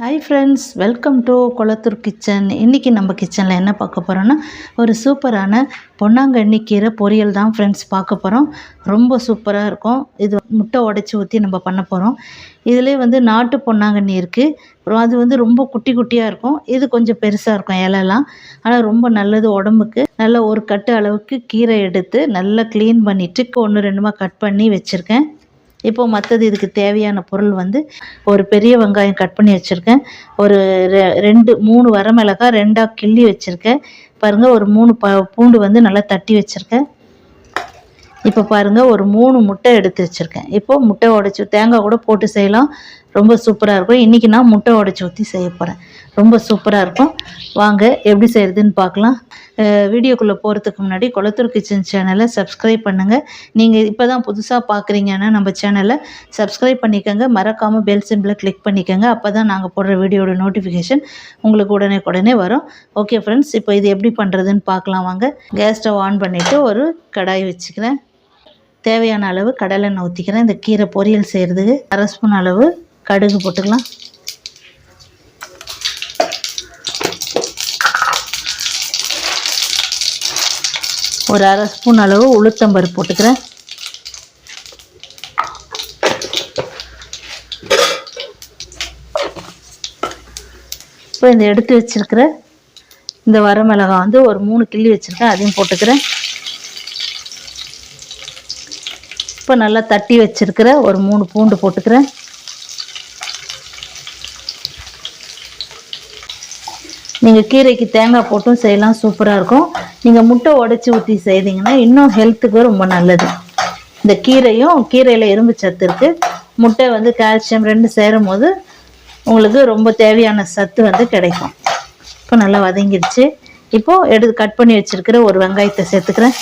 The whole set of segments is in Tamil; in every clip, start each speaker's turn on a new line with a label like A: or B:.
A: Hi friends welcome to Kulathur kitchen இன்றைக்கி நம்ம கிச்சனில் என்ன பார்க்க போகிறோன்னா ஒரு சூப்பரான பொன்னாங்கண்ணி கீரை பொரியல் தான் ஃப்ரெண்ட்ஸ் பார்க்க போகிறோம் ரொம்ப சூப்பராக இருக்கும். இது முட்டை உடச்சி ஊற்றி நம்ம பண்ண போகிறோம் இதிலே வந்து நாட்டு பொன்னாங்கண்ணி இருக்குது அப்புறம் அது வந்து ரொம்ப குட்டி குட்டியாக இருக்கும். இது கொஞ்சம் பெருசாக இருக்கும் இலைலாம் ஆனால் ரொம்ப நல்லது உடம்புக்கு. நல்ல ஒரு கட்டு அளவுக்கு கீரை எடுத்து நல்லா க்ளீன் பண்ணிவிட்டு ஒன்று ரெண்டுமா கட் பண்ணி வச்சுருக்கேன். இப்போ மற்றது இதுக்கு தேவையான பொருள் வந்து ஒரு பெரிய வெங்காயம் கட் பண்ணி வச்சுருக்கேன். ஒரு ரெ- ரெண்டு மூணு வரமிளகாய் ரெண்டாக கிள்ளி வச்சுருக்கேன். பாருங்கள் ஒரு மூணு ப பூண்டு வந்து நல்லா தட்டி வச்சுருக்கேன். இப்போ பாருங்கள் ஒரு மூணு முட்டை எடுத்து வச்சுருக்கேன். இப்போது முட்டை உடச்சி தேங்காய் கூட போட்டு செய்யலாம். ரொம்ப சூப்பராக இருக்கும். இன்றைக்கி நான் முட்டை உடச்சி ஊற்றி செய்ய போகிறேன் ரொம்ப சூப்பராக இருக்கும். வாங்க எப்படி செய்கிறதுன்னு பார்க்கலாம். வீடியோக்குள்ளே போகிறதுக்கு முன்னாடி குளத்தூர் கிச்சன் சேனலை சப்ஸ்கிரைப் பண்ணுங்கள் நீங்கள் இப்போ தான் புதுசாக பார்க்குறீங்கன்னா நம்ம சேனலை சப்ஸ்கிரைப் பண்ணிக்கோங்க. மறக்காமல் பெல் சிம்பிளை கிளிக் பண்ணிக்கோங்க. அப்போ தான் நாங்கள் போடுற வீடியோட நோட்டிஃபிகேஷன் உங்களுக்கு உடனே உடனே வரும். ஓகே ஃப்ரெண்ட்ஸ் இப்போ இது எப்படி பண்ணுறதுன்னு பார்க்கலாம் வாங்க. கேஸ் ஸ்டவ் ஆன் பண்ணிவிட்டு ஒரு கடாய் வச்சுக்கிறேன். தேவையான அளவு கடலை ஊற்றிக்கிறேன் இந்த கீரை பொரியல் செய்கிறதுக்கு அரை ஸ்பூன் அளவு கடுகு போட்டுக்கலாம். ஒரு அரை ஸ்பூன் அளவு உளுத்தம்பருப்பு போட்டுக்கிறேன். இப்போ இந்த எடுத்து வச்சிருக்கிற இந்த வரமிளகா வந்து ஒரு மூணு கிள்ளி வச்சுருக்கேன் அதையும் போட்டுக்கிறேன். இப்போ நல்லா தட்டி வச்சிருக்கிற ஒரு மூணு பூண்டு போட்டுக்கிறேன். நீங்கள் கீரைக்கு தேங்காய் போட்டும் செய்யலாம் சூப்பராக இருக்கும். நீங்கள் முட்டை உடச்சி ஊற்றி செய்தீங்கன்னா இன்னும் ஹெல்த்துக்கு ரொம்ப நல்லது. இந்த கீரையும் கீரையில் இரும்பு சத்து இருக்குது முட்டை வந்து கால்சியம் ரெண்டு சேரும் போது உங்களுக்கு ரொம்ப தேவையான சத்து வந்து கிடைக்கும். இப்போ நல்லா வதங்கிடுச்சு இப்போது எடுத்து கட் பண்ணி வச்சுருக்கிற ஒரு வெங்காயத்தை சேர்த்துக்கிறேன்.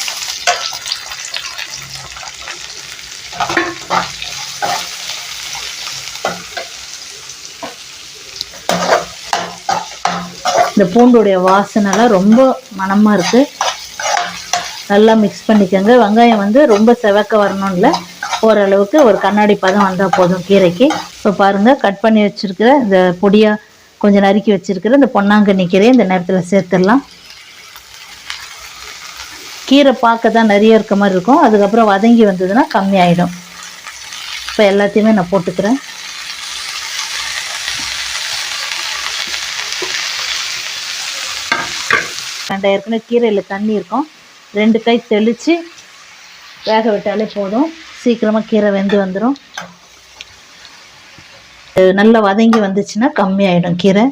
A: இந்த பூண்டுடைய வாசனைலாம் ரொம்ப மனமாக இருக்குது நல்லா மிக்ஸ் பண்ணிக்கோங்க. வெங்காயம் வந்து ரொம்ப செவக்க வரணும் இல்லை. ஓரளவுக்கு ஒரு கண்ணாடி பதம் வந்தால் போதும் கீரைக்கு. இப்போ பாருங்கள் கட் பண்ணி வச்சுருக்கிற இந்த பொடியாக கொஞ்சம் நறுக்கி வச்சுருக்கிற இந்த பொன்னாங்கண்ணி கீரையை இந்த நேரத்தில் சேர்த்துடலாம். கீரை பார்க்க தான் நிறைய இருக்க மாதிரி இருக்கும். அதுக்கப்புறம் வதங்கி வந்ததுன்னா கம்மியாயிடும். இப்போ எல்லாத்தையுமே நான் போட்டுக்கிறேன். வேண்டாம் ஏற்கனவே கீரையில் தண்ணி இருக்கும். ரெண்டு கை தெளித்து வேக விட்டாலே போதும். சீக்கிரமாக கீரை வெந்து வந்துடும் நல்லா வதங்கி வந்துச்சுன்னா கம்மியாயிடும் கீரை.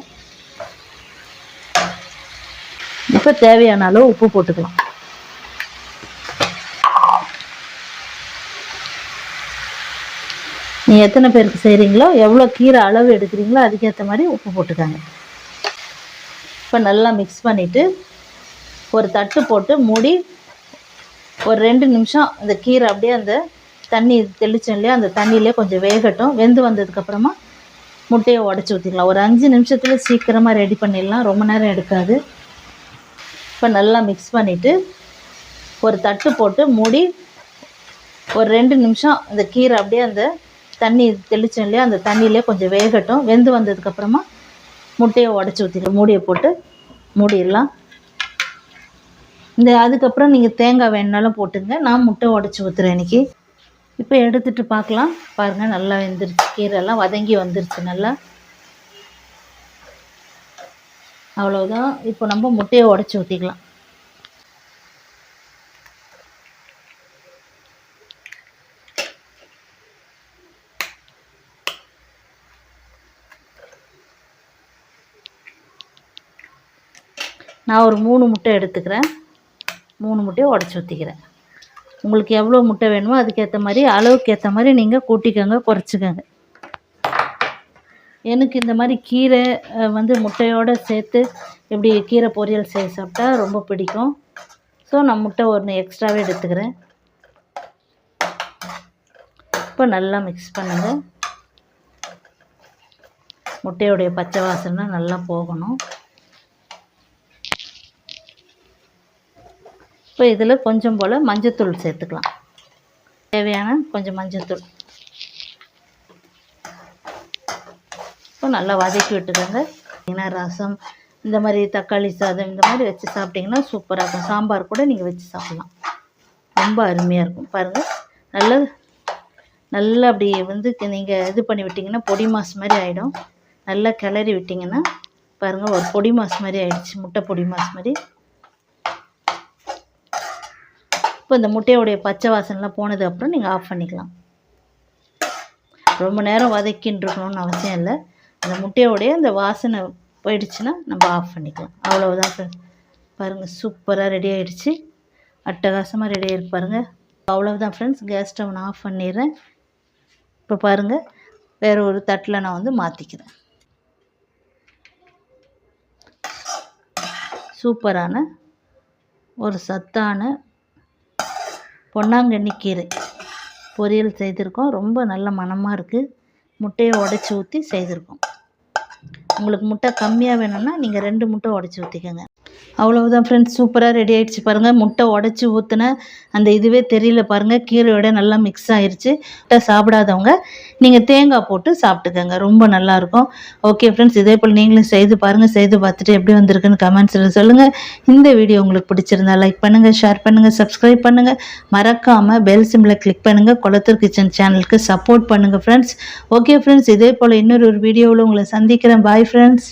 A: இப்போ தேவையான அளவு உப்பு போட்டுக்கலாம். நீ எத்தனை பேருக்கு செய்கிறீங்களோ எவ்வளோ கீரை அளவு எடுக்கிறீங்களோ அதுக்கேற்ற மாதிரி உப்பு போட்டுக்கோங்க. இப்போ நல்லா மிக்ஸ் பண்ணிவிட்டு ஒரு தட்டு போட்டு மூடி ஒரு ரெண்டு நிமிஷம் அந்த கீரை அப்படியே அந்த தண்ணி தெளிச்சோம் இல்லையா? அந்த தண்ணியிலே கொஞ்சம் வேகட்டும். வெந்து வந்ததுக்கப்புறமா முட்டையை உடச்சி ஊற்றிக்கலாம் ஒரு அஞ்சு நிமிஷத்தில் சீக்கிரமாக ரெடி பண்ணிடலாம். ரொம்ப நேரம் எடுக்காது. இப்போ நல்லா மிக்ஸ் பண்ணிவிட்டு ஒரு தட்டு போட்டு மூடி ஒரு ரெண்டு நிமிஷம் அந்த கீரை அப்படியே அந்த தண்ணி தெளிச்சோம் இல்லையா? அந்த தண்ணியிலே கொஞ்சம் வேகட்டும். வெந்து வந்ததுக்கப்புறமா முட்டையை உடச்சி ஊற்றிக்கலாம் மூடியை போட்டு மூடிடலாம். இந்த அதுக்கப்புறம் நீங்கள் தேங்காய் வேணுனாலும் போட்டுங்க. நான் முட்டை உடச்சி ஊற்றுறேன் இன்னைக்கு. இப்போ எடுத்துட்டு பார்க்கலாம் பாருங்கள் நல்லா வெந்துருச்சு. கீரைலாம் வதங்கி வந்துருச்சு நல்லா. அவ்வளோதான் இப்போ நம்ம முட்டையை உடச்சி ஊற்றிக்கலாம் நான் ஒரு மூணு முட்டை எடுத்துக்கிறேன். மூணு முட்டையை உடச்சி ஊற்றிக்கிறேன் உங்களுக்கு எவ்வளோ முட்டை வேணுமோ அதுக்கேற்ற மாதிரி அளவுக்கு ஏற்ற மாதிரி நீங்கள் கூட்டிக்கோங்க குறைச்சிக்கோங்க. எனக்கு இந்த மாதிரி கீரை வந்து முட்டையோடு சேர்த்து இப்படி கீரை பொரியல் செய்ய சாப்பிட்டா ரொம்ப பிடிக்கும். ஸோ நான் முட்டை ஒன்று எக்ஸ்ட்ராவே எடுத்துக்கிறேன். இப்போ நல்லா மிக்ஸ் பண்ணுங்கள் முட்டையுடைய பச்சை வாசனை நல்லா போகணும். இப்போ இதில் கொஞ்சம் போல் மஞ்சத்தூள் சேர்த்துக்கலாம். தேவையான கொஞ்சம் மஞ்சத்தூள். இப்போ நல்லா வதக்கி விட்டுக்கோங்க. ஏன்னா ரசம் இந்த மாதிரி தக்காளி சாதம் இந்த மாதிரி வச்சு சாப்பிட்டிங்கன்னா சூப்பராக இருக்கும். சாம்பார் கூட நீங்கள் வச்சு சாப்பிட்லாம். ரொம்ப அருமையாக இருக்கும். பாருங்கள் நல்லா நல்லா அப்படி வந்து நீங்கள் இது பண்ணி விட்டிங்கன்னா பொடி மாஸ் மாதிரி ஆகிடும் நல்லா கிளறி விட்டிங்கன்னா பாருங்கள் ஒரு பொடி மாஸ் மாதிரி ஆகிடுச்சு முட்டை பொடி மாஸ் மாதிரி. இப்போ இந்த முட்டையோடைய பச்சை வாசனைலாம் போனது அப்புறம் நீங்கள் ஆஃப் பண்ணிக்கலாம். ரொம்ப நேரம் வதக்கின்னு இருக்கணும்னு அவசியம் இல்லை. அந்த முட்டையோடைய அந்த வாசனை போயிடுச்சுன்னா நம்ம ஆஃப் பண்ணிக்கலாம். அவ்வளவுதான் ஃப்ரெண்ட்ஸ் பாருங்கள் சூப்பராக ரெடி ஆகிடுச்சு அட்டகாசமாக ரெடி ஆகிருக்கு பாருங்கள் அவ்வளவுதான் ஃப்ரெண்ட்ஸ் கேஸ் ஸ்டவ் நான் ஆஃப் பண்ணிடுறேன். இப்போ பாருங்கள் வேறு ஒரு தட்டில் நான் வந்து மாற்றிக்கிறேன் சூப்பரான ஒரு சத்தான பொன்னாங்கண்ணி கீரை பொரியல் செய்திருக்கோம். ரொம்ப நல்ல மணமாக இருக்குது முட்டையை உடச்சி ஊற்றி செய்திருக்கோம். உங்களுக்கு முட்டை கம்மியாக வேணும்னா நீங்கள் ரெண்டு முட்டை உடச்சி ஊற்றிக்கோங்க அவ்வளவுதான் ஃப்ரெண்ட்ஸ் சூப்பராக ரெடி ஆகிடுச்சு பாருங்கள் முட்டை உடச்சி ஊற்றின அந்த இதுவே தெரியல பாருங்கள் கீரையோட நல்லா மிக்ஸ் ஆயிருச்சு. முட்டை சாப்பிடாதவங்க நீங்கள் தேங்காய் போட்டு சாப்பிட்டுக்கோங்க. ரொம்ப நல்லாயிருக்கும் ஓகே ஃப்ரெண்ட்ஸ் இதே போல் நீங்களும் செய்து பாருங்கள் செய்து பார்த்துட்டு எப்படி வந்திருக்குன்னு கமெண்ட்ஸில் சொல்லுங்கள் இந்த வீடியோ உங்களுக்கு பிடிச்சிருந்தா லைக் பண்ணுங்கள் ஷேர் பண்ணுங்கள் சப்ஸ்கிரைப் பண்ணுங்கள் மறக்காமல் பெல் சிம்பிளை கிளிக் பண்ணுங்கள் குளத்தூர் கிச்சன் சேனலுக்கு சப்போர்ட் பண்ணுங்கள் ஃப்ரெண்ட்ஸ் ஓகே ஃப்ரெண்ட்ஸ் இதே போல் இன்னொரு ஒரு வீடியோவில் உங்களை சந்திக்கிறேன். Bye friends